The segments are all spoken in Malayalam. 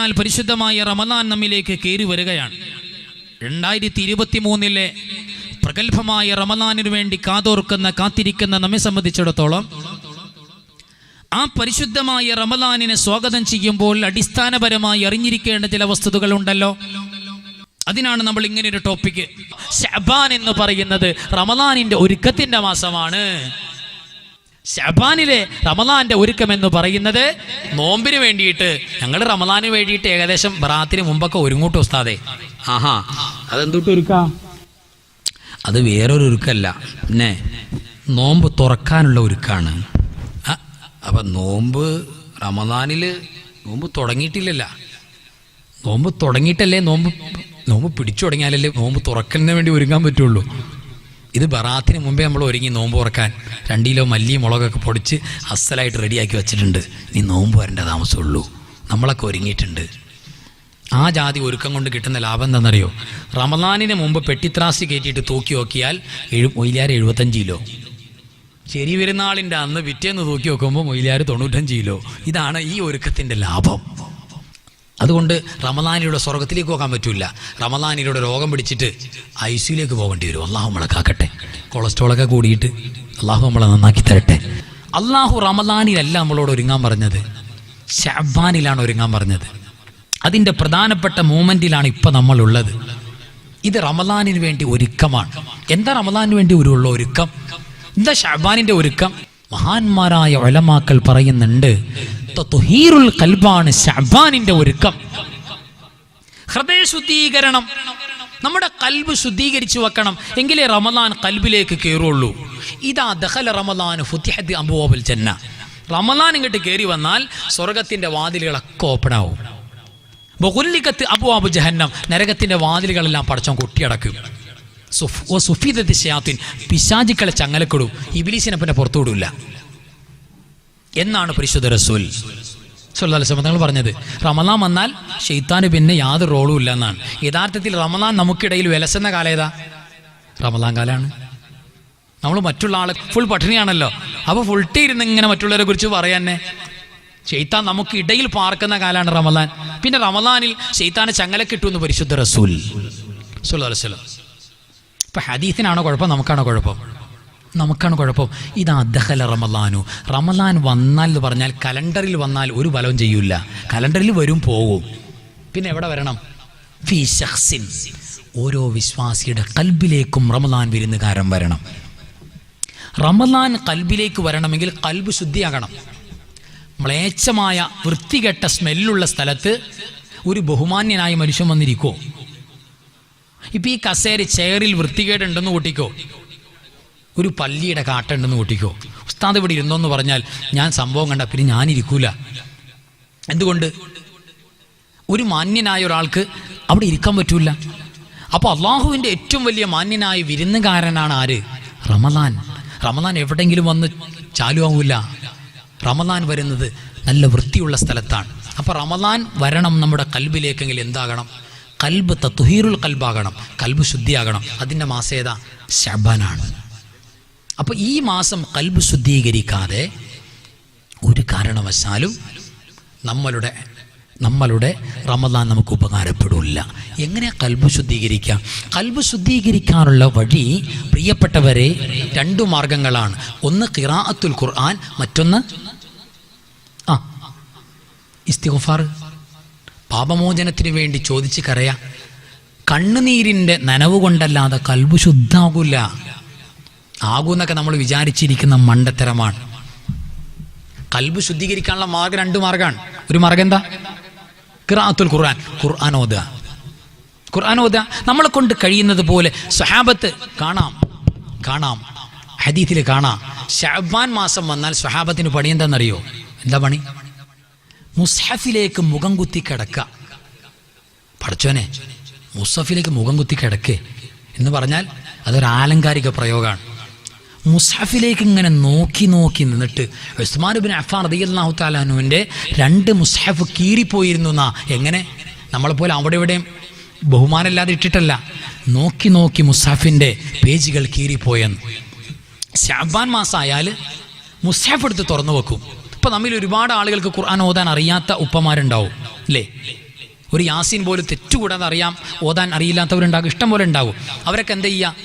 എന്നാൽ പരിശുദ്ധമായ റമദാൻ നമ്മിലേക്ക് കയറി വരികയാണ്. രണ്ടായിരത്തി ഇരുപത്തി മൂന്നിലെ പ്രഗത്ഭമായ റമദാനിനു വേണ്ടി കാതോർക്കുന്ന കാത്തിരിക്കുന്ന നമ്മെ സംബന്ധിച്ചിടത്തോളം ആ പരിശുദ്ധമായ റമദാനിനെ സ്വാഗതം ചെയ്യുമ്പോൾ അടിസ്ഥാനപരമായി അറിഞ്ഞിരിക്കേണ്ട ചില വസ്തുതകൾ ഉണ്ടല്ലോ. അതിനാണ് നമ്മൾ ഇങ്ങനെ ഒരു ടോപ്പിക്ക് ഷബാൻ എന്ന് പറയുന്നത് റമദാനിന്റെ ഒരുക്കത്തിന്റെ മാസമാണ്. ഷബാനിലെ റമദാന്റെ ഒരുക്കം എന്ന് പറയുന്നത് നോമ്പിന് വേണ്ടിയിട്ട്. ഞങ്ങൾ റമദാന് വേണ്ടിയിട്ട് ഏകദേശം ബറാത്തിന് മുമ്പൊക്കെ ഒരുങ്ങൂട്ട് ഉസ്താദേ. ആഹാ. അതെന്തൊട്ട് ഒരുക്കാം? അത് വേറൊരു ഒരുക്കല്ല. പിന്നെ നോമ്പ് തുറക്കാനുള്ള ഒരുക്കാണ്. അപ്പം നോമ്പ് റമദാനിൽ നോമ്പ് തുടങ്ങിയിട്ടില്ലല്ല. നോമ്പ് തുടങ്ങിയിട്ടല്ലേ നോമ്പ് നോമ്പ് പിടിച്ചു തുടങ്ങിയാലല്ലേ നോമ്പ് തുറക്കുന്നതിന് വേണ്ടി ഒരുങ്ങാൻ പറ്റുള്ളൂ. ഇത് ബറാത്തിന് മുമ്പേ നമ്മൾ ഒരുങ്ങി നോമ്പ് ഉറക്കാൻ രണ്ട് കിലോ മല്ലിയും മുളകൊക്കെ പൊടിച്ച് അസലായിട്ട് റെഡിയാക്കി വെച്ചിട്ടുണ്ട്. നീ നോമ്പ് വരേണ്ട താമസമുള്ളൂ. നമ്മളൊക്കെ ഒരുങ്ങിയിട്ടുണ്ട്. ആ ജാതി ഒരുക്കം കൊണ്ട് കിട്ടുന്ന ലാഭം എന്താണെന്നറിയോ? റമദാനിന് മുമ്പ് പെട്ടിത്രാസി കയറ്റിയിട്ട് തൂക്കി നോക്കിയാൽ എഴു മൊയിലാർ എഴുപത്തഞ്ച് കിലോ. ശരി പെരുന്നാളിന്റെ അന്ന് വിറ്റേന്ന് തൂക്കി നോക്കുമ്പോൾ മൊയിലാർ തൊണ്ണൂറ്റഞ്ച് കിലോ. ഇതാണ് ഈ ഒരുക്കത്തിന്റെ ലാഭം. അതുകൊണ്ട് റമദാനിലൂടെ സ്വർഗത്തിലേക്ക് പോകാൻ പറ്റില്ല റമദാനിലൂടെ രോഗം പിടിച്ചിട്ട് ഐ സിയിലേക്ക് പോകേണ്ടി വരും. അള്ളാഹു നമ്മളെ കാക്കട്ടെ. കൊളസ്ട്രോളൊക്കെ കൂടിയിട്ട് അള്ളാഹു നമ്മളെ നന്നാക്കി തരട്ടെ. അള്ളാഹു റമദാനിലല്ല നമ്മളോട് ഒരുങ്ങാൻ പറഞ്ഞത്. ഷാബാനിലാണ് ഒരുങ്ങാൻ പറഞ്ഞത്. അതിന്റെ പ്രധാനപ്പെട്ട മൂമെന്റിലാണ് ഇപ്പം നമ്മളുള്ളത്. ഇത് റമദാനിന് വേണ്ടി ഒരുക്കമാണ്. എന്താ റമദാനിന് വേണ്ടി ഉള്ള ഒരുക്കം? എന്താ ഷാബാനിന്റെ ഒരുക്കം? മഹാന്മാരായ ഒലമാക്കൾ പറയുന്നുണ്ട് ത്വഹീറുൽ കൽബാണ് ഷാബാനിന്റെ ഒരുക്കം. ഹൃദയ ശുദ്ധീകരണം. നമ്മുടെ കൽബ് ശുദ്ധീകരിച്ചു വെക്കണം. എങ്കിലേ റമദാൻ കൽബിലേക്ക് കയറുള്ളൂ ഇതാ ദഹല റമദാൻ ഫുത്തിഹദ് അബുവൽ ജന്ന. റമദാൻ ഇങ്ങോട്ട് കയറി വന്നാൽ സ്വർഗത്തിന്റെ വാതിലുകളൊക്കെ ഓപ്പൺ ആവും. ബഹുല്ലിക്കത്ത് അബു അബു ജഹന്നം നരകത്തിന്റെ വാതിലുകളെല്ലാം പടച്ചോ കൊട്ടിയടക്കും. സുഫീദത്ത് ഷയാത്തിൻ പിശാചിക്കളെ ചങ്ങലക്കിടും. ഇബിലീസിനെ പിന്നെ പുറത്തുവിടില്ല എന്നാണ് പരിശുദ്ധ റസൂൽ. സുല്ലാസ്ലം പറഞ്ഞത്. റമദാൻ വന്നാൽ ഷെയ്ത്താന് പിന്നെ യാതൊരു റോളും ഇല്ല എന്നാണ്. യഥാർത്ഥത്തിൽ റമദാൻ നമുക്കിടയിൽ വിലസുന്ന കാലം ഏതാ? റമദാൻ കാലാണ്. നമ്മൾ മറ്റുള്ള ആളെ ഫുൾ പട്ടിണിയാണല്ലോ. അപ്പോൾ ഫുൾ ടീ ഇരുന്ന് ഇങ്ങനെ മറ്റുള്ളവരെ കുറിച്ച് പറയാന്നെ ഷെയ്ത്താൻ നമുക്ക് ഇടയിൽ പാർക്കുന്ന കാലാണ് റമദാൻ. പിന്നെ റമദാനിൽ ഷെയ്ത്താനെ ചങ്ങല കിട്ടുമെന്ന് പരിശുദ്ധ റസൂൽ. സുല്ലാസ്ലം ഇപ്പം ഹദീസിനാണോ കുഴപ്പം? നമുക്കാണോ കുഴപ്പം? നമുക്കാണ് കുഴപ്പം. ഇതാ ദഹല റമലാനു. റമലാൻ വന്നാൽ എന്ന് പറഞ്ഞാൽ കലണ്ടറിൽ വന്നാൽ ഒരു ഫലവും ചെയ്യൂല. കലണ്ടറിൽ വരും പോകും. പിന്നെ എവിടെ വരണം? ഫി ഷഖ്സിൻ ഓരോ വിശ്വാസിയുടെ കൽബിലേക്കും റമലാൻ വിരുന്നുകാരം വരണം. റമലാൻ കൽബിലേക്ക് വരണമെങ്കിൽ കൽബ് ശുദ്ധിയാകണം. മ്ലേച്ഛമായ വൃത്തികെട്ട സ്മെല്ലുള്ള സ്ഥലത്ത് ഒരു ബഹുമാന്യനായ മനുഷ്യൻ വന്നിരിക്കുമോ ഇപ്പം ഈ കസേര ചെയറിൽ വൃത്തികേടുണ്ടെന്ന് കൂട്ടിക്കോ? ഒരു പല്ലിയുടെ കാട്ടുണ്ടെന്ന് കൂട്ടിക്കോ. ഉസ്താദ് ഇവിടെ ഇരുന്നോന്ന് പറഞ്ഞാൽ ഞാൻ സംഭവം കണ്ട പിന്നെ ഞാനിരിക്കൂല. എന്തുകൊണ്ട്? ഒരു മാന്യനായ ഒരാൾക്ക് അവിടെ ഇരിക്കാൻ പറ്റൂല. അപ്പോൾ അള്ളാഹുവിന്റെ ഏറ്റവും വലിയ മാന്യനായ വിരുന്നുകാരനാണ് ആര്? റമദാൻ. റമദാൻ എവിടെയെങ്കിലും വന്ന് ചാലുവാങ്ങൂല റമദാൻ വരുന്നത് നല്ല വൃത്തിയുള്ള സ്ഥലത്താണ്. അപ്പോൾ റമദാൻ വരണം നമ്മുടെ കൽബിലേക്കെങ്കിൽ എന്താകണം? കൽബ് തത്തുഹീറുൽ കൽബാകണം. കൽബ് ശുദ്ധിയാകണം. അതിന്റെ മാസേത ശബനാണ്. അപ്പോൾ ഈ മാസം കൽബ് ശുദ്ധീകരിക്കാതെ ഒരു കാരണവശാലും നമ്മളുടെ നമ്മളുടെ റമദാൻ നമുക്ക് ഉപകാരപ്പെടില്ല. എങ്ങനെ കൽബ് ശുദ്ധീകരിക്കാം? കൽബ് ശുദ്ധീകരിക്കാനുള്ള വഴി പ്രിയപ്പെട്ടവരെ രണ്ടു മാർഗങ്ങളാണ്. ഒന്ന് ഖിറാഅത്തുൽ ഖുർആൻ മറ്റൊന്ന് ആ ഇസ്തിഗ്ഫാർ. പാപമോചനത്തിന് വേണ്ടി ചോദിച്ച് കരയാ. കണ്ണുനീരിന്റെ നനവ് കൊണ്ടല്ലാതെ കൽബ് ശുദ്ധാകൂല. ആകൂന്നൊക്കെ നമ്മൾ വിചാരിച്ചിരിക്കുന്ന മണ്ടത്തരമാണ്. കൽബ് ശുദ്ധീകരിക്കാനുള്ള മാർഗം രണ്ട് മാർഗമാണ് ഒരു മാർഗം എന്താ? ഖിറാഅത്തുൽ ഖുർആൻ. ഖുർആൻ ഓതുക. ഖുർആൻ നമ്മളെ കൊണ്ട് കഴിയുന്നത് പോലെ സ്വഹാബത്ത് കാണാം. കാണാം. ഹദീത്തിൽ കാണാം. ഷഹബാൻ മാസം വന്നാൽ സ്വഹാബത്തിന് പണി എന്താണെന്നറിയോ? എന്താ പണി? മുസ്ഹഫിലേക്ക് മുഖം കുത്തി കിടക്കുക. പഠിച്ചോനെ മുസ്ഹഫിലേക്ക് മുഖം കുത്തി കിടക്കേ എന്ന് പറഞ്ഞാൽ അതൊരു ആലങ്കാരിക പ്രയോഗമാണ്. മുസ്ഹഫിലേക്ക് ഇങ്ങനെ നോക്കി നോക്കി നിന്നിട്ട് ഉസ്മാൻ ബിൻ അഫാൻ റദിയല്ലാഹു താലാനുവിന്റെ രണ്ട് മുസ്ഹഫ് കീറിപ്പോയിരുന്നു എന്നാ. എങ്ങനെ? നമ്മളെപ്പോലെ അവിടെ ഇവിടെയും ബഹുമാനമില്ലാതെ ഇട്ടിട്ടല്ല. നോക്കി നോക്കി മുസ്ഹഫിന്റെ പേജുകൾ കീറിപ്പോയെന്ന്. ശാബാൻ മാസമായാൽ മുസ്ഹഫ് എടുത്ത് തുറന്നു വെക്കും. ഇപ്പം നമ്മിൽ ഒരുപാട് ആളുകൾക്ക് ഖുർആൻ ഓതാൻ അറിയാത്ത ഉപ്പമാരുണ്ടാവും അല്ലേ? ഒരു യാസീൻ പോലും തെറ്റുകൂടാതെ അറിയാം ഓതാൻ അറിയില്ലാത്തവരുണ്ടാകും ഇഷ്ടം പോലെ ഉണ്ടാകും. അവരൊക്കെ എന്താ ചെയ്യുക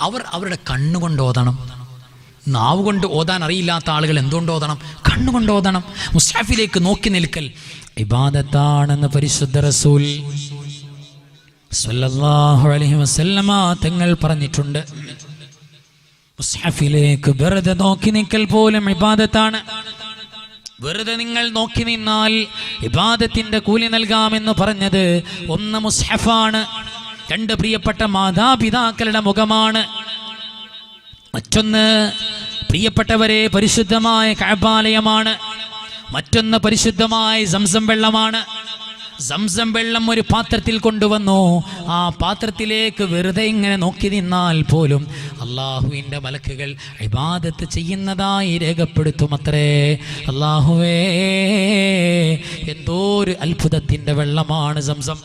അവർ അവരുടെ കണ്ണുകൊണ്ട് ഓതണം. നാവ് കൊണ്ട് ഓതാൻ അറിയില്ലാത്ത ആളുകൾ എന്തുകൊണ്ട് ഓതണം? കണ്ണുകൊണ്ട് ഓതണം. മുസ്താഫിലേക്ക് നോക്കി നിൽക്കൽ. ഇബാദത്താണെന്ന് പരിശുദ്ധ റസൂൽ സല്ലല്ലാഹു അലൈഹി വസല്ലമ തങ്ങൾ പറഞ്ഞിട്ടുണ്ട്. മുസ്ഹഫിലേക്ക് വെറുതെ നോക്കി നിൽക്കൽ പോലും ഇബാദത്താണ്. വെറുതെ നിങ്ങൾ നോക്കി നിന്നാൽ ഇബാദത്തിന്റെ കൂലി നൽകാമെന്ന് പറഞ്ഞത് ഒന്ന് മുസ്ഹഫാണ് രണ്ട് പ്രിയപ്പെട്ട മാതാപിതാക്കളുടെ മുഖമാണ്. മറ്റൊന്ന് പ്രിയപ്പെട്ടവരെ പരിശുദ്ധമായ കഴബാലയമാണ് മറ്റൊന്ന് പരിശുദ്ധമായ സംസം വെള്ളമാണ്. സംസം വെള്ളം ഒരു പാത്രത്തിൽ കൊണ്ടുവന്നു. ആ പാത്രത്തിലേക്ക് വെറുതെ ഇങ്ങനെ നോക്കി നിന്നാൽ പോലും അള്ളാഹുവിന്റെ മലക്കുകൾ ഇബാദത്ത് ചെയ്യുന്നതായി രേഖപ്പെടുത്തും അത്രേ അള്ളാഹുവേ എന്തോ ഒരു അത്ഭുതത്തിന്റെ വെള്ളമാണ് സംസം.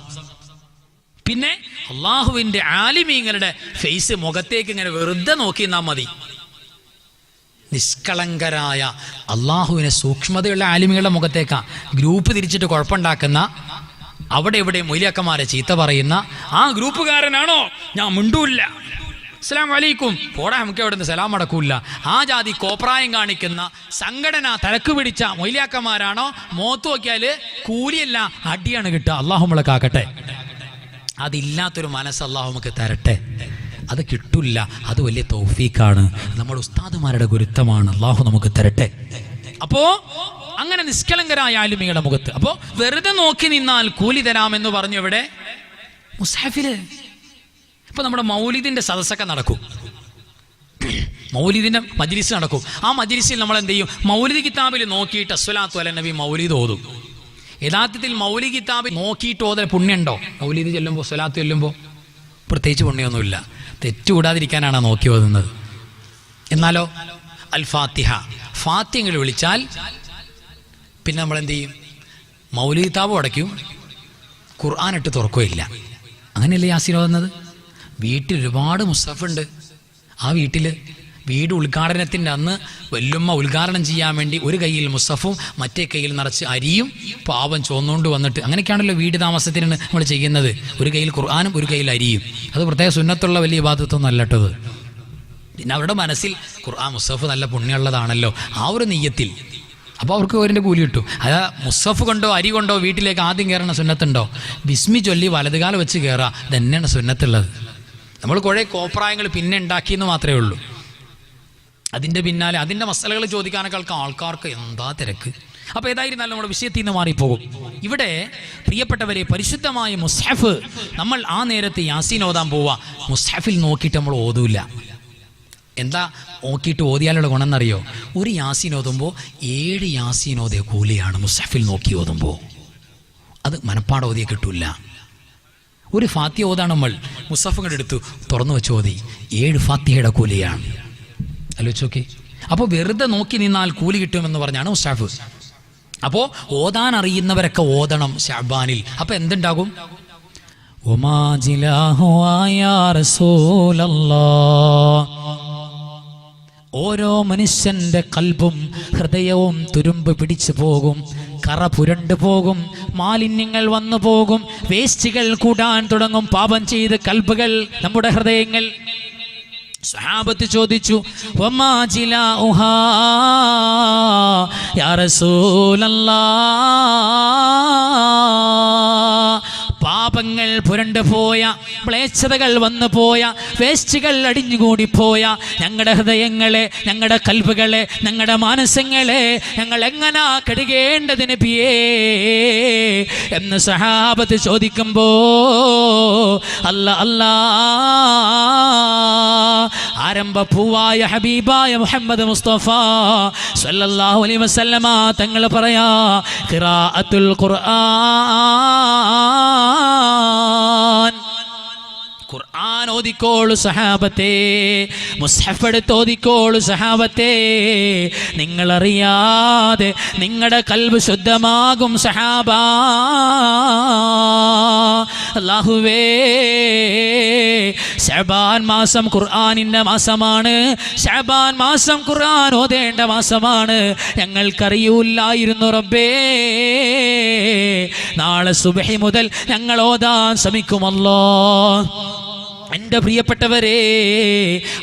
പിന്നെ അള്ളാഹുവിന്റെ ആലിമീങ്ങളുടെ ഫേസ് മുഖത്തേക്ക് ഇങ്ങനെ വെറുതെ നോക്കി നിന്നാൽ മതി. നിഷ്കളങ്കരായ അള്ളാഹുവിനെ സൂക്ഷ്മതയുള്ള ആലിമികളുടെ മുഖത്തേക്കാ. ഗ്രൂപ്പ് തിരിച്ചിട്ട് കുഴപ്പമുണ്ടാക്കുന്ന അവിടെ ഇവിടെ മൊയ്ലിയക്കന്മാരെ ചീത്ത പറയുന്ന ആ ഗ്രൂപ്പുകാരനാണോ? ഞാൻ മിണ്ടൂല്ല. അസ്സാം വലൈക്കും പോടാ നമുക്ക് അവിടെ നിന്ന് സലാം അടക്കൂല്ല. ആ ജാതി കോപ്രായം കാണിക്കുന്ന സംഘടന തലക്ക് പിടിച്ച മൊയ്ലിയാക്കന്മാരാണോ? മോത്ത് നോക്കിയാൽ കൂലിയല്ല അടിയാണ് കിട്ടുക. അള്ളാഹു നമ്മളെ കാക്കട്ടെ. അതില്ലാത്തൊരു മനസ്സ് അള്ളാഹു നമുക്ക് തരട്ടെ? അത് കിട്ടില്ല അത് വലിയ തൗഫീക്കാണ് നമ്മുടെ ഉസ്താദുമാരുടെ ഗുരുത്വമാണ് അള്ളാഹു നമുക്ക് തരട്ടെ? അപ്പോ അങ്ങനെ നിഷ്കളങ്കരായ ആലുമിയുടെ മുഖത്ത്. അപ്പോ വെറുതെ നോക്കി നിന്നാൽ കൂലി തരാമെന്ന് പറഞ്ഞു ഇവിടെ മുസാഫിൽ ഇപ്പൊ നമ്മുടെ മൗലിദിന്റെ സദസ്സൊക്കെ നടക്കും. മൗലിദിന്റെ മജ്ലിസ് നടക്കും. ആ മജ്ലിസിൽ നമ്മൾ എന്ത് ചെയ്യും മൗലിദ് കിതാബിൽ നോക്കിയിട്ട് അസ്വലാത്തു അല നബി മൗലിദ് ഓതും. യഥാർത്ഥത്തിൽ മൗലി കിതാബ് നോക്കിയിട്ട് ഓതൽ പുണ്യമുണ്ടോ? മൗലിദ് ചെല്ലുമ്പോൾ സ്വലാത്ത് ചെല്ലുമ്പോൾ പ്രത്യേകിച്ച് പുണ്യമൊന്നുമില്ല തെറ്റുകൂടാതിരിക്കാനാണ് നോക്കി ഓതുന്നത് എന്നാലോ? അൽ ഫാത്തിഹ ഫാത്തിങ്ങൾ വിളിച്ചാൽ പിന്നെ നമ്മൾ എന്ത് ചെയ്യും? മൗലി കിതാബ് അടയ്ക്കും. ഖുർആൻ ഇട്ട് തുറക്കുകയില്ല. അങ്ങനെയല്ലേ യാസീൻ ഓതുന്നത് വീട്ടിൽ ഒരുപാട് മുസ്തഫുണ്ട് ആ വീട്ടിൽ വീട് ഉദ്ഘാടനത്തിന്റെ അന്ന് വല്യമ്മ ഉദ്ഘാടനം ചെയ്യാൻ വേണ്ടി ഒരു കയ്യിൽ മുസ്തഫും മറ്റേ കയ്യിൽ നിറച്ച് അരിയും പാവം ചോന്നുകൊണ്ട് വന്നിട്ട് അങ്ങനെയൊക്കെയാണല്ലോ വീട് താമസത്തിന് നമ്മൾ ചെയ്യുന്നത്. ഒരു കയ്യിൽ ഖുർആാനും ഒരു കയ്യിൽ അരിയും. അത് പ്രത്യേക സുന്നത്തുള്ള വലിയ ബാധിത്വം അല്ലട്ടത് പിന്നെ അവരുടെ മനസ്സിൽ ഖുർആൻ മുസ്തഫ് നല്ല പുണ്യമുള്ളതാണല്ലോ. ആ ഒരു നെയ്യത്തിൽ. അപ്പോൾ അവർക്ക് അവരിന്റെ കൂലി കിട്ടും. അതാ മുസ്തഫ് കൊണ്ടോ അരി കൊണ്ടോ വീട്ടിലേക്ക് ആദ്യം കയറണ സുന്നത്തുണ്ടോ? ബിസ്മി ചൊല്ലി വലതുകാലം വെച്ച് കയറുക തന്നെയാണ് സുന്നത്തുള്ളത്. നമ്മൾ കുറേ കോപ്രായങ്ങൾ പിന്നെ ഉണ്ടാക്കിയെന്ന് മാത്രമേ ഉള്ളൂ. അതിന്റെ പിന്നാലെ അതിന്റെ മസലകൾ ചോദിക്കാനൊക്കെ ആൾക്കാർക്ക് എന്താ തിരക്ക്? അപ്പോൾ ഏതായിരുന്നാലും നമ്മുടെ വിഷയത്തിൽ നിന്ന് മാറിപ്പോകും. ഇവിടെ പ്രിയപ്പെട്ടവരെ പരിശുദ്ധമായ മുസ്ഹഫ് നമ്മൾ ആ നേരത്തെ യാസീൻ ഓതാൻ പോവുക മുസ്ഹഫിൽ നോക്കിയിട്ട് നമ്മൾ ഓതൂല. എന്താ? നോക്കിയിട്ട് ഓതിയാലുള്ള ഗുണം എന്നറിയോ ഒരു യാസീൻ ഓതുമ്പോൾ ഏഴ് യാസീൻ ഓതിയ കൂലിയാണ് മുസ്ഹഫിൽ നോക്കി ഓതുമ്പോൾ അത് മനപ്പാട് ഓതിയെ കിട്ടൂല. ഒരു ഫാത്തിയ ഓതാണ് നമ്മൾ. മുസ്ഹഫ് കണ്ടെടുത്തു തുറന്നു വെച്ച് ഓതി. ഏഴ് ഫാത്തിയയുടെ കൂലിയാണ്. ആലോചിച്ച് നോക്കി. അപ്പോൾ വെറുതെ നോക്കി നിന്നാൽ കൂലി കിട്ടുമെന്ന് പറഞ്ഞാണ് മുസ്താഫ് അപ്പോൾ ഓതാൻ അറിയുന്നവരൊക്കെ ഓതണം ഷാബാനിൽ അപ്പോൾ എന്തുണ്ടാകും? ഓരോ മനുഷ്യന്റെ കൽബും ഹൃദയവും തുരുമ്പ് പിടിച്ചു പോകും. കറ പുരണ്ടു പോകും. മാലിന്യങ്ങൾ വന്നു പോകും. വേസ്റ്റുകൾ കൂടാൻ തുടങ്ങും. പാപം ചെയ്ത് കൽബുകൾ നമ്മുടെ ഹൃദയങ്ങൾ സഹാബത്ത് ചോദിച്ചു യാ റസൂലല്ലാ? പുരണ്ടു പോയ മ്ലേച്ഛതകൾ വന്നു പോയ വേസ്റ്റുകൾ അടിഞ്ഞുകൂടി പോയ ഞങ്ങളുടെ ഹൃദയങ്ങളെ ഞങ്ങളുടെ കൽവുകളെ ഞങ്ങളുടെ മാനസങ്ങളെ ഞങ്ങൾ എങ്ങനാ കഴുകേണ്ടതിന് പിയേ എന്ന് സഹാബത്ത് ചോദിക്കുമ്പോ അല്ല അല്ല. ആരംഭ പൂവായ ഹബീബായ മുഹമ്മദ് മുസ്തഫ സല്ലല്ലാഹു അലൈഹി വസല്ലമ തങ്ങൾ പറയാ ഖിറാഅത്തുൽ ഖുർആൻ. ഖുർആൻ. ഓതിക്കോളു സഹാബത്തെ. മുസ്ഹഫ് എടുത്ത് ഓതിക്കോളു സഹാബത്തെ. നിങ്ങളറിയാതെ നിങ്ങളുടെ കൽവ് ശുദ്ധമാകും സഹാബ. അല്ലാഹുവേ ഷബാൻ മാസം ഖുർആാനിന്റെ മാസമാണ്. ഷബാൻ മാസം ഖുർആൻ ഓതേണ്ട മാസമാണ്. ഞങ്ങൾക്കറിയൂല്ലായിരുന്നു റബ്ബേ. നാളെ സുബഹി മുതൽ ഞങ്ങൾ ഓതാൻ ശ്രമിക്കുമല്ലോ. എന്റെ പ്രിയപ്പെട്ടവരെ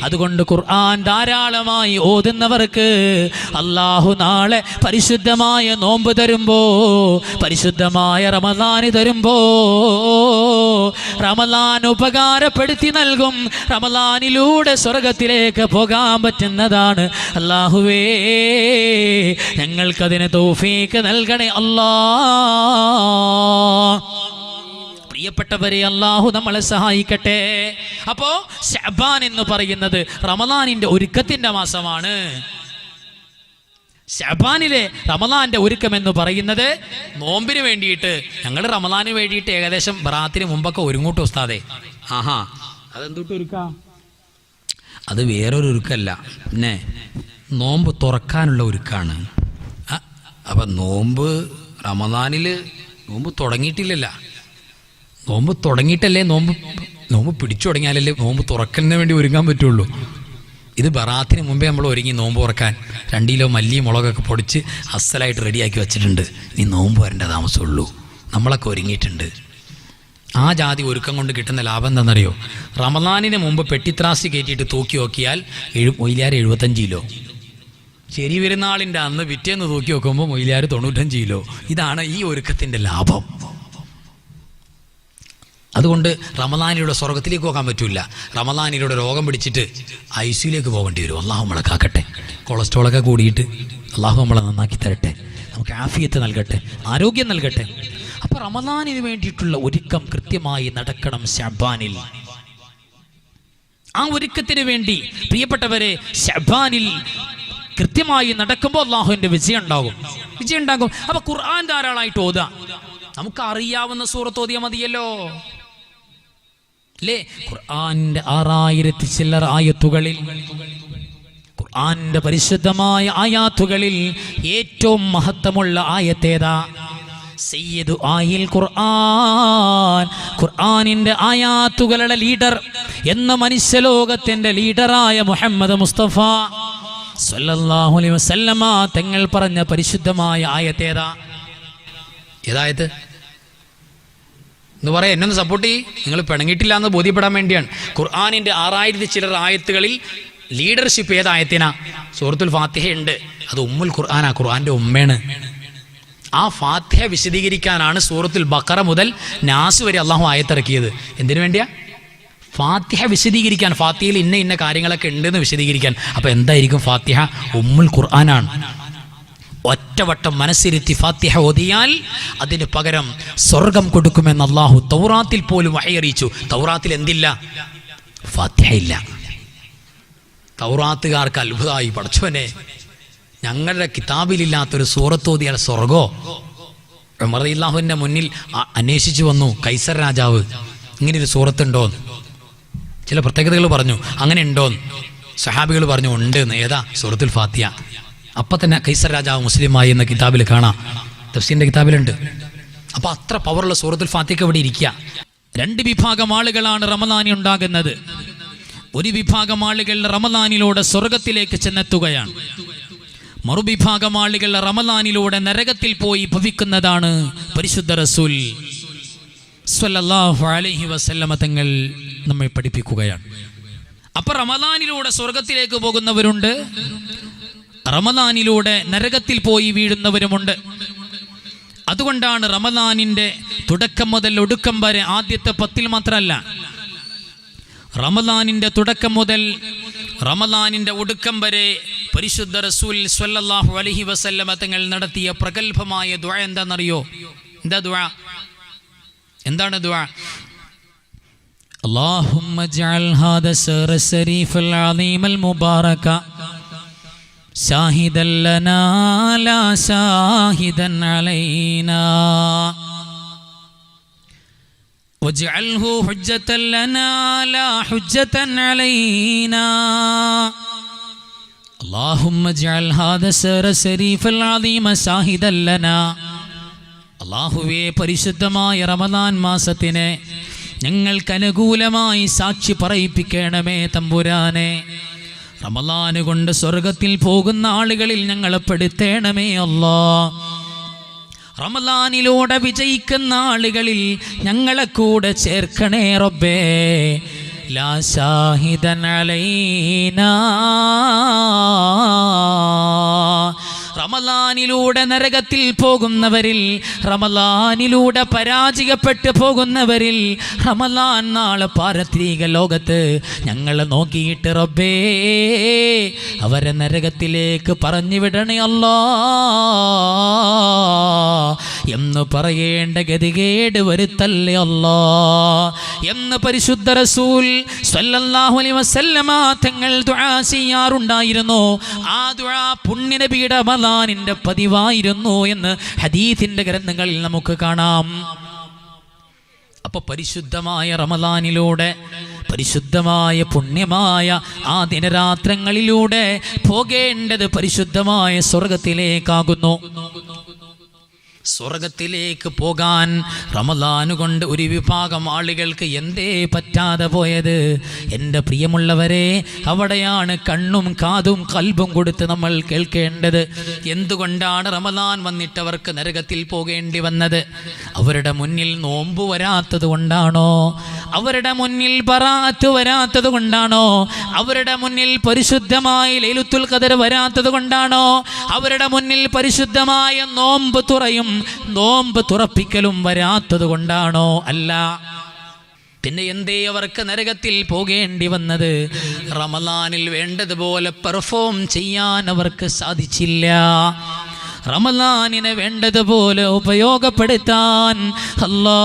അതുകൊണ്ട് ഖുർആൻ ധാരാളമായി ഓതുന്നവർക്ക് അള്ളാഹു നാളെ പരിശുദ്ധമായ നോമ്പ് തരുമ്പോ പരിശുദ്ധമായ റമദാന് തരുമ്പോ റമദാൻ ഉപകാരപ്പെടുത്തി നൽകും. റമലാനിലൂടെ സ്വർഗത്തിലേക്ക് പോകാൻ പറ്റുന്നതാണ്. അള്ളാഹുവേ ഞങ്ങൾക്കതിന് തോഫീക്ക് നൽകണേ അല്ലാ. പ്രിയപ്പെട്ടവരെ അള്ളാഹു നമ്മളെ സഹായിക്കട്ടെ. അപ്പോ ഷബാൻ എന്ന് പറയുന്നത് റമദാനിന്റെ ഒരുക്കത്തിന്റെ മാസമാണ്. ഷബാനിലെ റമദാന്റെ ഒരുക്കം എന്ന് പറയുന്നത് നോമ്പിന് വേണ്ടിയിട്ട്. ഞങ്ങൾ റമദാന് വേണ്ടിയിട്ട് ഏകദേശം ബറാത്തിന് മുമ്പൊക്കെ ഒരുങ്ങൂട്ട് ഉസ്താദേ. ആഹാ. അതെന്തൊട്ട് ഒരുക്കാം? അത് വേറൊരു ഒരുക്കല്ല. പിന്നെ നോമ്പ് തുറക്കാനുള്ള ഒരുക്കാണ്. അപ്പം നോമ്പ് റമദാനിൽ നോമ്പ് തുടങ്ങിയിട്ടില്ലല്ല. നോമ്പ് തുടങ്ങിയിട്ടല്ലേ നോമ്പ് നോമ്പ് പിടിച്ചു തുടങ്ങിയാലല്ലേ നോമ്പ് തുറക്കുന്നതിന് വേണ്ടി ഒരുങ്ങാൻ പറ്റുള്ളൂ. ഇത് ബറാത്തിന് മുമ്പേ നമ്മൾ ഒരുങ്ങി നോമ്പ് ഉറക്കാൻ രണ്ട് കിലോ മല്ലിയും മുളകൊക്കെ പൊടിച്ച് അസലായിട്ട് റെഡിയാക്കി വെച്ചിട്ടുണ്ട്. നീ നോമ്പ് വരേണ്ട താമസമുള്ളൂ. നമ്മളൊക്കെ ഒരുങ്ങിയിട്ടുണ്ട്. ആ ജാതി ഒരുക്കം കൊണ്ട് കിട്ടുന്ന ലാഭം എന്താണെന്നറിയോ? റമദാനിന് മുമ്പ് പെട്ടിത്രാസി കയറ്റിയിട്ട് തൂക്കി നോക്കിയാൽ എഴു മൊയിലാർ എഴുപത്തഞ്ച് കിലോ. ശരി പെരുന്നാളിന്റെ അന്ന് പിറ്റേന്ന് തൂക്കി നോക്കുമ്പോൾ മൊയിലാർ തൊണ്ണൂറ്റഞ്ച് കിലോ. ഇതാണ് ഈ ഒരുക്കത്തിന്റെ ലാഭം. അതുകൊണ്ട് റമദാനിലൂടെ സ്വർഗത്തിലേക്ക് പോകാൻ പറ്റില്ല റമദാനിലൂടെ രോഗം പിടിച്ചിട്ട് ഐ സിയിലേക്ക് പോകേണ്ടി വരും. അള്ളാഹു നമ്മളെ കാക്കട്ടെ. കൊളസ്ട്രോളൊക്കെ കൂടിയിട്ട് അള്ളാഹു നമ്മളെ നന്നാക്കി തരട്ടെ. നമുക്ക് ആഫിയത്ത് നൽകട്ടെ. ആരോഗ്യം നൽകട്ടെ. അപ്പോൾ റമദാനിന് വേണ്ടിയിട്ടുള്ള ഒരുക്കം കൃത്യമായി നടക്കണം ഷബാനിൽ ആ ഒരുക്കത്തിന് വേണ്ടി പ്രിയപ്പെട്ടവരെ ഷബാനിൽ കൃത്യമായി നടക്കുമ്പോൾ അള്ളാഹുവിന്റെ വിജയം ഉണ്ടാകും. വിജയം ഉണ്ടാകും. അപ്പോൾ ഖുർആൻ ധാരാളമായിട്ട് ഓതാം. നമുക്ക് അറിയാവുന്ന സൂറത്ത് ഓതിയാൽ മതിയല്ലോ. അല്ലേ ഖുർആന്റെ ആറായിരത്തി ചില്ലർ ആയത്തുകളിൽ ഖുർആന്റെ പരിശുദ്ധമായ ആയാത്തുകളിൽ ഏറ്റവും മഹത്വമുള്ള ആയത്തേതാ? സയ്യിദു ആയിൽ ഖുർആൻ. ഖുർആനിന്റെ ആയാത്തുകളുടെ ലീഡർ എന്ന മനുഷ്യലോകത്തിന്റെ ലീഡറായ മുഹമ്മദ് മുസ്തഫ സല്ലല്ലാഹു അലൈഹി വസല്ലമ തങ്ങൾ പറഞ്ഞ പരിശുദ്ധമായ ആയത്തേതാ? ഏതായത്? എന്ന് പറയാം എന്നൊന്ന് സപ്പോർട്ട് ചെയ്യ്. നിങ്ങൾ പിണങ്ങിയിട്ടില്ല എന്ന് ബോധ്യപ്പെടാൻ വേണ്ടിയാണ്. ഖുർആാനിന്റെ ആറായിരത്തി ചിലർ ആയത്തുകളിൽ ലീഡർഷിപ്പ് ഏതായത്തിനാ സുഹൃത്തുൽ ഫാത്തിഹ ഉണ്ട് അത് ഉമ്മുൽ ഖുർആാനാ. ഖുർആാന്റെ ഉമ്മയാണ്. ആ ഫാത്തിഹ വിശദീകരിക്കാനാണ് സൂറത്തുൽ ബക്കറ മുതൽ നാസ് വരെ അള്ളാഹു ആയത്തിറക്കിയത്. എന്തിനു വേണ്ടിയാ? ഫാത്തിഹ വിശദീകരിക്കാൻ. ഫാത്തിഹയിൽ ഇന്ന ഇന്ന കാര്യങ്ങളൊക്കെ ഉണ്ടെന്ന് വിശദീകരിക്കാൻ. അപ്പോൾ എന്തായിരിക്കും ഫാത്തിഹ? ഉമ്മുൽ ഖുർആനാണ്. ഒറ്റവട്ടം മനസ്സിരുത്തി ഫാത്തിഹ ഓതിയാൽ അതിന് പകരം സ്വർഗം കൊടുക്കുമെന്ന് അള്ളാഹു തൗറാത്തിൽ പോലും അയറിയിച്ചു തൗറാത്തിൽ എന്തില്ല? ഫാത്തിഹ ഇല്ല. തൗറാത്തുകാർക്ക് അത്ഭുതമായി പഠിച്ചവനെ ഞങ്ങളുടെ കിതാബിലില്ലാത്തൊരു സൂറത്തോതിയാൽ സ്വർഗോ? ഉമറില്ലാഹുവിന്റെ മുന്നിൽ അന്വേഷിച്ചു വന്നു കൈസർ രാജാവ് ഇങ്ങനൊരു സൂറത്തുണ്ടോന്ന് ചില പ്രത്യേകതകൾ പറഞ്ഞു അങ്ങനെ ഉണ്ടോന്ന് സഹാബികൾ പറഞ്ഞു ഉണ്ട് ഏതാ? സൂറത്തുൽ ഫാത്തിയ അപ്പം തന്നെ കൈസർ രാജാവ് മുസ്ലിമായി എന്ന കിതാബിൽ കാണാം. തഫ്സീന്റെ കിതാബിലുണ്ട്. അപ്പം അത്ര പവറുള്ള സൂറത്തുൽ ഫാത്തിക്ക് ഇവിടെ ഇരിക്കുക. രണ്ട് വിഭാഗം ആളുകളാണ് റമദാനി ഉണ്ടാകുന്നത്. ഒരു വിഭാഗം ആളുകൾ റമദാനിലൂടെ സ്വർഗത്തിലേക്ക് ചെന്നെത്തുകയാണ്. മറുവിഭാഗം ആളുകൾ റമദാനിലൂടെ നരകത്തിൽ പോയി ഭവിക്കുന്നതാണ് പരിശുദ്ധ റസൂൽ. അലൈഹി വസല്ലമ തങ്ങൾ നമ്മെ പഠിപ്പിക്കുകയാണ്. അപ്പൊ റമദാനിലൂടെ സ്വർഗത്തിലേക്ക് പോകുന്നവരുണ്ട്. റമദാനിലൂടെ നരകത്തിൽ പോയി വീഴുന്നവരുമുണ്ട് അതുകൊണ്ടാണ് റമദാനിന്റെ തുടക്കം മുതൽ ഒടുക്കം വരെ ആദ്യത്തെ പത്തിൽ മാത്രമല്ല റമദാനിന്റെ തുടക്കം മുതൽ റമദാനിന്റെ ഒടുക്കം വരെ പരിശുദ്ധ റസൂൽ സ്വല്ലല്ലാഹു അലൈഹി വസല്ലമ തങ്ങൾ നടത്തിയ പ്രഗത്ഭമായ ദുആ എന്താണെന്നറിയോ എന്താ ദുആ എന്താണ് ദുആ اللهم اجعل هذا السر الشريف العظيم المبارك شاهدا لنا لا شاهدا علينا واجعله حجة لنا لا حجة علينا اللهم اجعل هذا السر الشريف العظيم شاهدا لنا അള്ളാഹുവേ പരിശുദ്ധമായ റമദാൻ മാസത്തിനെ ഞങ്ങൾക്ക് അനുകൂലമായി സാക്ഷി പറയിപ്പിക്കണമേ തമ്പുരാനെ റമലാന് കൊണ്ട് സ്വർഗത്തിൽ പോകുന്ന ആളുകളിൽ ഞങ്ങളെ പെടുത്തേണമേ അല്ലാ. റമലാനിലൂടെ വിജയിക്കുന്ന ആളുകളിൽ ഞങ്ങളെ കൂടെ ചേർക്കണേ റബ്ബേ. ലാ ഷാഹിദൻ അലൈനാ. റമലാനിലൂടെ നരകത്തിൽ പോകുന്നവരിൽ റമലാനിലൂടെ പരാജയപ്പെട്ടു പോകുന്നവരിൽ റമലാൻ നാളെ പാരത്രീക ലോകത്ത് ഞങ്ങളെ നോക്കിയിട്ട് റബ്ബേ അവരെ നരകത്തിലേക്ക് പറഞ്ഞു വിടണേ എന്ന് പറയേണ്ട ഗതികേട് വരുത്തല്ലേ അല്ല എന്ന് പരിശുദ്ധ റസൂൽ സ്വല്ലല്ലാഹു അലൈഹി വസല്ലമ തങ്ങൾ ദുആ ചെയ്യാറുണ്ടായിരുന്നു. ആ ദുആ പുണ്യനബിയുടെ റമളാനിന്റെ പതിവായിരുന്നു എന്ന് ഹദീസിന്റെ ഗ്രന്ഥങ്ങളിൽ നമുക്ക് കാണാം. അപ്പൊ പരിശുദ്ധമായ റമദാനിലൂടെ പരിശുദ്ധമായ പുണ്യമായ ആ ദിനരാത്രങ്ങളിലൂടെ പോകേണ്ടത് പരിശുദ്ധമായ സ്വർഗത്തിലേക്കാകുന്നു സ്വർഗത്തിലേക്ക് പോകാൻ റമദാനുകൊണ്ട് ഒരു വിഭാഗം ആളുകൾക്ക് എന്തേ പറ്റാതെ പോയത്? എന്റെ പ്രിയമുള്ളവരെ അവിടെയാണ് കണ്ണും കാതും കൽബും കൊടുത്ത് നമ്മൾ കേൾക്കേണ്ടത്. എന്തുകൊണ്ടാണ് റമദാൻ വന്നിട്ട് അവർക്ക് നരകത്തിൽ പോകേണ്ടി വന്നത്? അവരുടെ മുന്നിൽ നോമ്പ് വരാത്തത് കൊണ്ടാണോ? അവരുടെ മുന്നിൽ പറാത്ത് വരാത്തത് കൊണ്ടാണോ? അവരുടെ മുന്നിൽ പരിശുദ്ധമായി ലൈലുത്തുൽ കതിർ വരാത്തത് കൊണ്ടാണോ? അവരുടെ മുന്നിൽ പരിശുദ്ധമായ നോമ്പ് തുറയും നോമ്പ് തുറപ്പിക്കലും വരാത്തത് കൊണ്ടാണോ അല്ല. പിന്നെ എന്തേ അവർക്ക് നരകത്തിൽ പോകേണ്ടി വന്നത്? റമലാനിൽ വേണ്ടതുപോലെ പെർഫോം ചെയ്യാൻ അവർക്ക് സാധിച്ചില്ല. റമലാനിനെ വേണ്ടതുപോലെ ഉപയോഗപ്പെടുത്താൻ അല്ലാ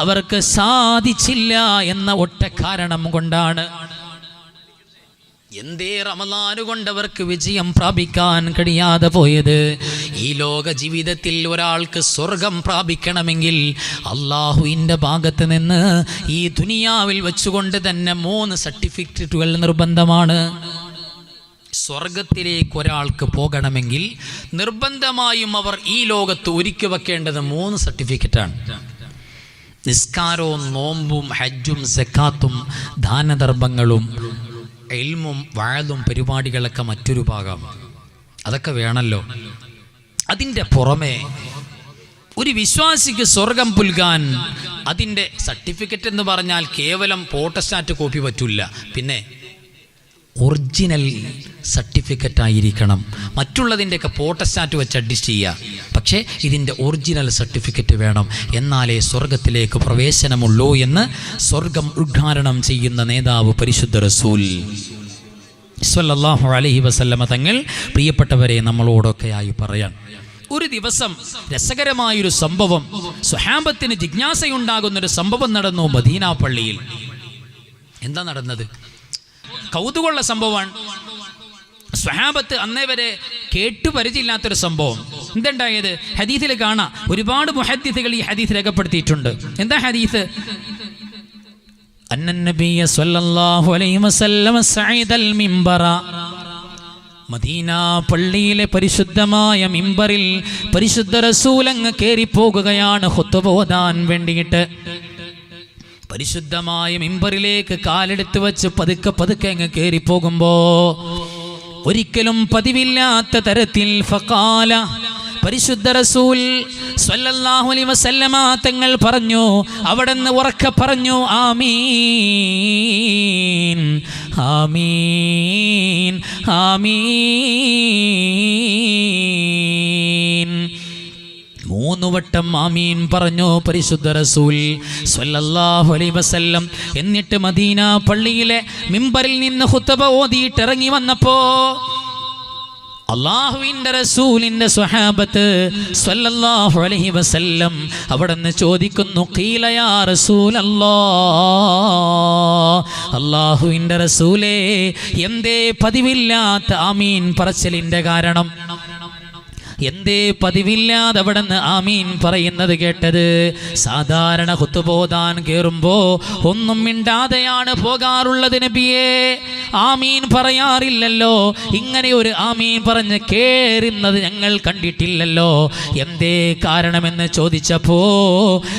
അവർക്ക് സാധിച്ചില്ല എന്ന ഒറ്റ കാരണം കൊണ്ടാണ്. എന്തേ റമലാനുകൊണ്ടവർക്ക് വിജയം പ്രാപിക്കാൻ കഴിയാതെ പോയത്? ഈ ലോക ജീവിതത്തിൽ ഒരാൾക്ക് സ്വർഗം പ്രാപിക്കണമെങ്കിൽ അള്ളാഹുവിന്റെ ഭാഗത്ത് നിന്ന് ഈ ദുനിയാവിൽ വെച്ചുകൊണ്ട് തന്നെ മൂന്ന് സർട്ടിഫിക്കറ്റുകൾ നിർബന്ധമാണ്. സ്വർഗത്തിലേക്ക് ഒരാൾക്ക് പോകണമെങ്കിൽ നിർബന്ധമായും അവർ ഈ ലോകത്ത് ഒരുക്കി വെക്കേണ്ടത് മൂന്ന് സർട്ടിഫിക്കറ്റാണ്. നിസ്കാരവും നോമ്പും ഹജ്ജും സക്കാത്തും ദാനധർമ്മങ്ങളും എൽമും വാഴലും പരിപാടികളൊക്കെ മറ്റൊരു ഭാഗം. അതൊക്കെ വേണമല്ലോ അതിന്റെ പുറമെ ഒരു വിശ്വാസിക്ക് സ്വർഗം പുൽകാൻ അതിന്റെ സർട്ടിഫിക്കറ്റ് എന്ന് പറഞ്ഞാൽ കേവലം ഫോട്ടോസ്റ്റാറ്റ് കോപ്പി പറ്റില്ല പിന്നെ ഒറിജിനൽ സർട്ടിഫിക്കറ്റ് ആയിരിക്കണം. മറ്റുള്ളതിന്റെയൊക്കെ പോട്ടസ്റ്റാറ്റ് വെച്ച് അഡ്ജസ്റ്റ് ചെയ്യുക. പക്ഷേ ഇതിന്റെ ഒറിജിനൽ സർട്ടിഫിക്കറ്റ് വേണം. എന്നാലേ സ്വർഗത്തിലേക്ക് പ്രവേശനമുള്ളൂ എന്ന് സ്വർഗം ഉദ്ഘാടനം ചെയ്യുന്ന നേതാവ് പരിശുദ്ധ റസൂൽ സല്ലാഹു അലഹി വസല്ലമ തങ്ങൾ പ്രിയപ്പെട്ടവരെ നമ്മളോടൊക്കെയായി പറയാൻ. ഒരു ദിവസം രസകരമായൊരു സംഭവം സുഹാമ്പത്തിന് ജിജ്ഞാസയുണ്ടാകുന്നൊരു സംഭവം നടന്നു മദീന പള്ളിയിൽ. എന്താ നടന്നത്? കൗതുകമുള്ള സംഭവമാണ്. സ്വഹാബത്ത് അന്നേ വരെ കേട്ടു പരിചയമില്ലാത്തൊരു സംഭവം. എന്തുണ്ടായത്? ഹദീസിൽ കാണാം. ഒരുപാട് മുഹദ്ദിസുകൾ ഈ ഹദീസ് രേഖപ്പെടുത്തിയിട്ടുണ്ട്. എന്താ ഹദീസ്? മദീന പള്ളിയിലെ പരിശുദ്ധമായ മിമ്പറിൽ പരിശുദ്ധ റസൂലങ്ങ് കയറിപ്പോകുകയാണ് ഹുത്തുബ ഓതാൻ വേണ്ടിയിട്ട്. പരിശുദ്ധമായ മിമ്പറിലേക്ക് കാലെടുത്ത് വെച്ച് പതുക്കെ പതുക്കെ അങ്ങ് കയറിപ്പോകുമ്പോ ഒരിക്കലും പതിവില്ലാത്ത തരത്തിൽ ഫക്കാല പരിശുദ്ധ റസൂൽ സ്വല്ലല്ലാഹു അലൈഹി വസല്ലമ തങ്ങൾ പറഞ്ഞു അവിടുന്ന് ഉറക്കെ പറഞ്ഞു ആമീൻ ആമീൻ ആമീൻ. മൂന്ന് വട്ടം ആമീൻ പറഞ്ഞു പരിശുദ്ധ റസൂൽ സ്വല്ലല്ലാഹു അലൈഹി വസല്ലം. എന്നിട്ട് മദീന പള്ളിയിലെ മിമ്പറിൽ നിന്ന് ഹുത്തബ ഓതിയിട്ട് ഇറങ്ങി വന്നപ്പോ അള്ളാഹുവിന്റെ റസൂലിന്റെ സ്വഹാബത്ത് സ്വല്ലല്ലാഹു അലൈഹി വസല്ലം അവിടെ നിന്ന് ചോദിക്കുന്നു ഖീലയാ റസൂലല്ലാ അള്ളാഹുവിന്റെ റസൂലേ എന്തേ പതിവില്ലാത്ത ആമീൻ പറച്ചിലിന്റെ കാരണം? എന്തേ പതിവില്ലാതെ അവിടെ നിന്ന് ആമീൻ പറയുന്നത് കേട്ടത്? സാധാരണ കുത്തുപോതാൻ കയറുമ്പോ ഒന്നും മിണ്ടാതെയാണ് പോകാറുള്ളത് നബിയേ. ആമീൻ പറയാറില്ലല്ലോ. ഇങ്ങനെ ഒരു ആമീൻ പറഞ്ഞ് കേറുന്നത് ഞങ്ങൾ കണ്ടിട്ടില്ലല്ലോ. എന്തേ കാരണമെന്ന് ചോദിച്ചപ്പോ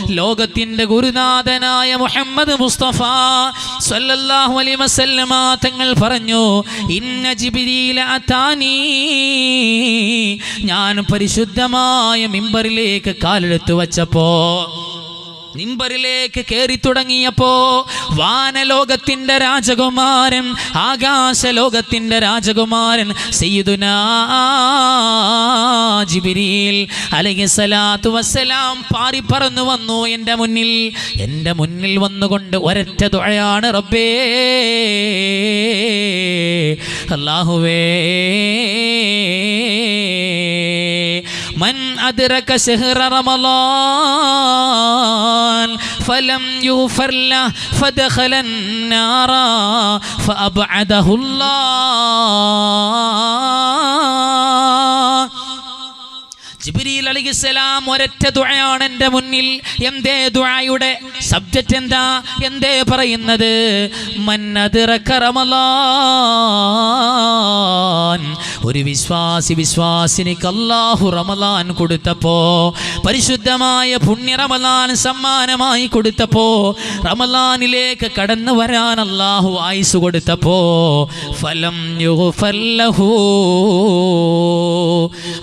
ലോകത്തിന്റെ ഗുരുനാഥനായ മുഹമ്മദ് മുസ്തഫ സല്ലല്ലാഹു അലൈഹി വസല്ലമ തങ്ങൾ പറഞ്ഞു ഇന്ന ജിബിരിയിലാത്താനീ ഞാൻ പരിശുദ്ധമായ മിമ്പറിലേക്ക് കാലെടുത്തു വച്ചപ്പോ നിമ്പറിലേക്ക് കയറി തുടങ്ങിയപ്പോ വാനലോകത്തിന്റെ രാജകുമാരൻ ആകാശലോകത്തിന്റെ രാജകുമാരൻ വസ്സലാം പാറി പറന്നു വന്നു എന്റെ മുന്നിൽ. എന്റെ മുന്നിൽ വന്നുകൊണ്ട് ഒരറ്റ തുഴയാണ് റബ്ബേ. അല്ലാഹുവേ. من أدرك شهر رمضان فلم يغفر له فدخل النار فأبعده الله. جبريل അലിഹിസ്സലാം ഒരൊറ്റ ദുഴയാണ് എന്റെ മുന്നിൽ. എന്തേ ദുഴയുടെ സബ്ജക്റ്റ് എന്താ? എന്തേ പറയുന്നത്? ഒരു വിശ്വാസി വിശ്വാസിനിക്ക് അല്ലാഹു റമലാൻ കൊടുത്തപ്പോ പരിശുദ്ധമായ പുണ്യ റമലാൻ സമ്മാനമായി കൊടുത്തപ്പോ റമലാനിലേക്ക് കടന്നു വരാൻ അല്ലാഹു ആയുസ് കൊടുത്തപ്പോ ഫലം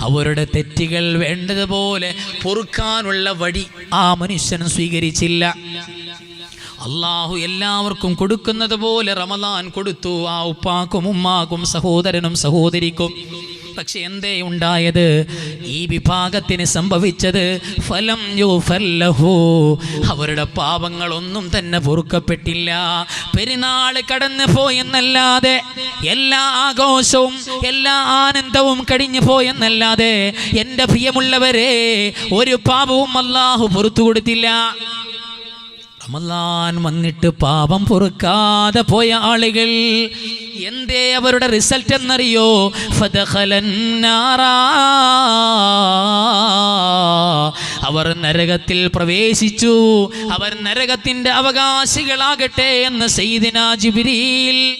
അവരുടെ തെറ്റുകൾ വേണ്ടതുപോലെ പൊറുക്കാനുള്ള വഴി ആ മനുഷ്യൻ സ്വീകരിച്ചില്ല. അള്ളാഹു എല്ലാവർക്കും കൊടുക്കുന്നത് പോലെ റമദാൻ കൊടുത്തു. ആ ഉപ്പാക്കും ഉമ്മാക്കും സഹോദരനും സഹോദരിക്കും. പക്ഷെ എന്തേ ഉണ്ടായത്? ഈ വിഭാഗത്തിന് സംഭവിച്ചത് ഫലം യുഫല്ലഹു. അവരുടെ പാപങ്ങളൊന്നും തന്നെ പൊറുക്കപ്പെട്ടില്ല. പെരുന്നാൾ കടന്നു പോയെന്നല്ലാതെ എല്ലാ ആഘോഷവും എല്ലാ ആനന്ദവും കഴിഞ്ഞു പോയെന്നല്ലാതെ എന്റെ പ്രിയമുള്ളവരെ ഒരു പാപവും അല്ലാഹു പുറത്തു കൊടുത്തില്ല. റമലാൻ വന്നിട്ട് പാപം പൊറുക്കാതെ പോയ ആളുകൾ എന്തേ അവരുടെ റിസൾട്ട് എന്നറിയോ. അവർ നരകത്തിൽ പ്രവേശിച്ചു. അവർ നരകത്തിന്റെ അവകാശികളാകട്ടെ എന്ന് സയ്യിദിന ജിബ്രീൽ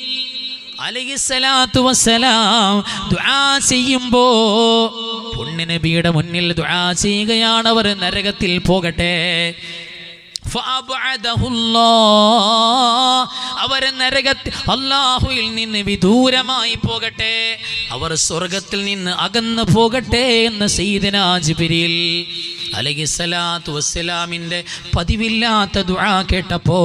അലൈഹിസ്സലാത്തു വസ്സലാം ദുആ ചെയ്യുമ്പോ പുണ്യനബിയുടെ മുന്നിൽ ദുആ ചെയ്യുകയാണ് അവർ നരകത്തിൽ പോകട്ടെ. അവർ നരകത്തിൽ അള്ളാഹുയിൽ നിന്ന് വിദൂരമായി പോകട്ടെ. അവർ സ്വർഗത്തിൽ നിന്ന് അകന്നു പോകട്ടെ എന്ന് സയ്യിദന ജിബ്രീൽ അലൈഹിസ്സലാത്തു വസ്സലാമിന്റെ പതിവില്ലാത്ത ദുആ കേട്ടപ്പോ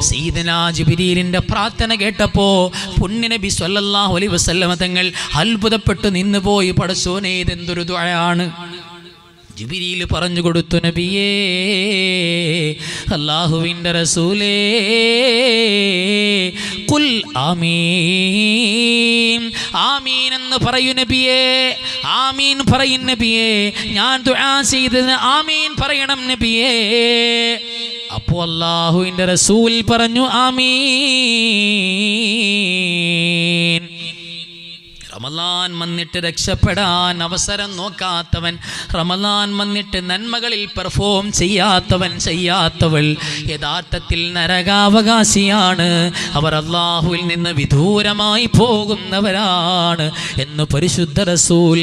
സയ്യിദന ജിബ്രീലിന്റെ പ്രാർത്ഥന കേട്ടപ്പോ പുണ്യനബി സ്വല്ലല്ലാഹു അലൈഹി വസല്ലമ തങ്ങൾ അത്ഭുതപ്പെട്ടു നിന്നുപോയി. പടച്ചോനെ ഇതെന്തൊരു ദുആയാണ്? ജിബിരിയിൽ പറഞ്ഞു കൊടുത്തു നബിയേ അല്ലാഹുവിന്റെ റസൂലേ കുൽ ആമീൻ. ആമീൻ എന്ന് പറയു നബിയേ ആമീൻ പറയും നബിയേ. ഞാൻ ദുആ ചെയ്തതിന് ആമീൻ പറയണം നബിയേ. അപ്പോൾ അല്ലാഹുവിന്റെ റസൂൽ പറഞ്ഞു ആമീൻ. റമലാൻ വന്നിട്ട് രക്ഷപ്പെടാൻ അവസരം നോക്കാത്തവൻ റമലാൻ വന്നിട്ട് നന്മകളിൽ പെർഫോം ചെയ്യാത്തവൻ ചെയ്യാത്തവൾ യഥാർത്ഥത്തിൽ നരകാവകാശിയാണ്. അവർ അള്ളാഹുവിൽ നിന്ന് വിദൂരമായി പോകുന്നവരാണ് എന്ന് പരിശുദ്ധ റസൂൽ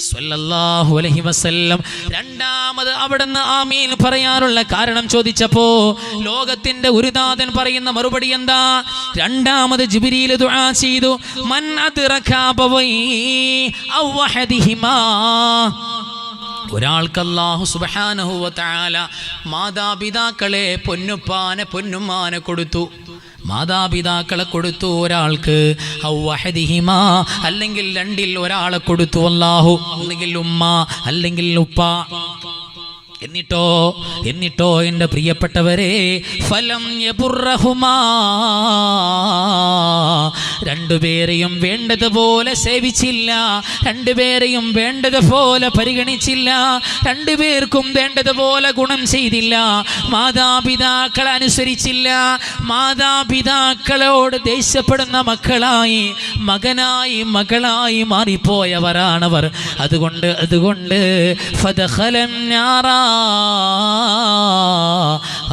സ്വല്ലല്ലാഹു അലൈഹി വസല്ലം. രണ്ടാമത് അവിടുന്ന് ആമീൻ പറയാനുള്ള കാരണം ചോദിച്ചപ്പോ ലോകത്തിന്റെ ഉരുദാതൻ പറയുന്ന മറുപടി എന്താ? രണ്ടാമത് ജിബിരിയിൽ ദുആ ചെയ്തു. മൻ അദ്റക അബവൈ ഒരാൾക്ക് അല്ലാഹു സുബ്ഹാനഹു വ തആല മാതാപിതാക്കളെ പൊന്നുപ്പാനെ പൊന്നുമാനെ കൊടുത്തു. മാതാപിതാക്കളെ കൊടുത്തു ഒരാൾക്ക്. അല്ലെങ്കിൽ രണ്ടിൽ ഒരാളെ കൊടുത്തു. അല്ലാഹു അല്ലെങ്കിൽ ഉമ്മ അല്ലെങ്കിൽ ഉപ്പ. എന്നിട്ടോ എന്നിട്ടോ എന്റെ പ്രിയപ്പെട്ടവരെ ഫലം യബുറഹുമാ രണ്ടുപേരെയും വേണ്ടതുപോലെ സേവിച്ചില്ല രണ്ടുപേരെയും വേണ്ടതുപോലെ പരിഗണിച്ചില്ല രണ്ടുപേർക്കും വേണ്ടതുപോലെ ഗുണം ചെയ്തില്ല മാതാപിതാക്കളെ അനുസരിച്ചില്ല മാതാപിതാക്കളോട് ദേഷ്യപ്പെടുന്ന മക്കളായി മകനായി മകളായി മാറിപ്പോയവരാണവർ അതുകൊണ്ട് അതുകൊണ്ട് ഫതഹലം നാറാ.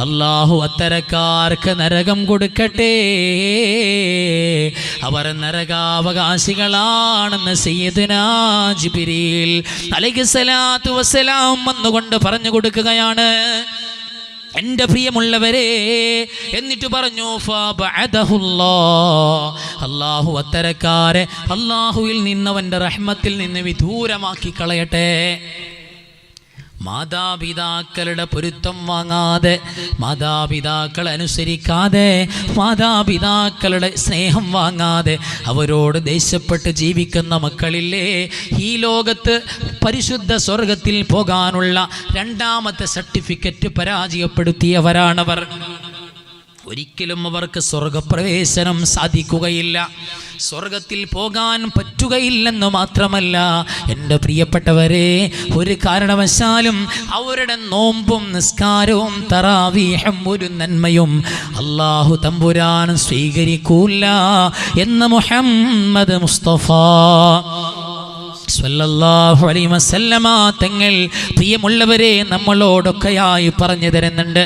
അള്ളാഹു അത്തരക്കാർക്ക് നരകം കൊടുക്കട്ടെ. അവർ നരകാവകാശികളാണെന്ന് സയ്യിദുനാ ജിബ്രീൽ അലൈഹിസ്സലാത്തു വസ്സലാം വന്നുകൊണ്ട് പറഞ്ഞു കൊടുക്കുകയാണ്. എന്റെ പ്രിയമുള്ളവരെ എന്നിട്ട് പറഞ്ഞു. അള്ളാഹു അത്തരക്കാരെ അള്ളാഹുവിൽ നിന്നവന്റെ റഹ്മത്തിൽ നിന്ന് വിദൂരമാക്കി കളയട്ടെ. മാതാപിതാക്കളുടെ പൊരുത്തം വാങ്ങാതെ മാതാപിതാക്കളെ അനുസരിക്കാതെ മാതാപിതാക്കളുടെ സ്നേഹം വാങ്ങാതെ അവരോട് ദേഷ്യപ്പെട്ട് ജീവിക്കുന്ന മക്കളില്ലേ ഈ ലോകത്ത് പരിശുദ്ധ സ്വർഗത്തിൽ പോകാനുള്ള രണ്ടാമത്തെ സർട്ടിഫിക്കറ്റ് പരാജയപ്പെടുത്തിയവരാണവർ. ഒരിക്കലും അവർക്ക് സ്വർഗപ്രവേശനം സാധിക്കുകയില്ല. സ്വർഗത്തിൽ പോകാൻ പറ്റുകയില്ലെന്ന് മാത്രമല്ല എന്റെ പ്രിയപ്പെട്ടവരെ ഒരു കാരണവശാലും അവരുടെ നോമ്പും നിസ്കാരവും തറാവീഹം ഒരു നന്മയും അള്ളാഹു തമ്പുരാൻ സ്വീകരിക്കൂല എന്ന് മുഹമ്മദ് മുസ്തഫ സ്വല്ലല്ലാഹു അലൈഹി വസല്ലമ തങ്ങൾ പ്രിയമുള്ളവരെ നമ്മളോടൊക്കെയായി പറഞ്ഞു തരുന്നുണ്ട്.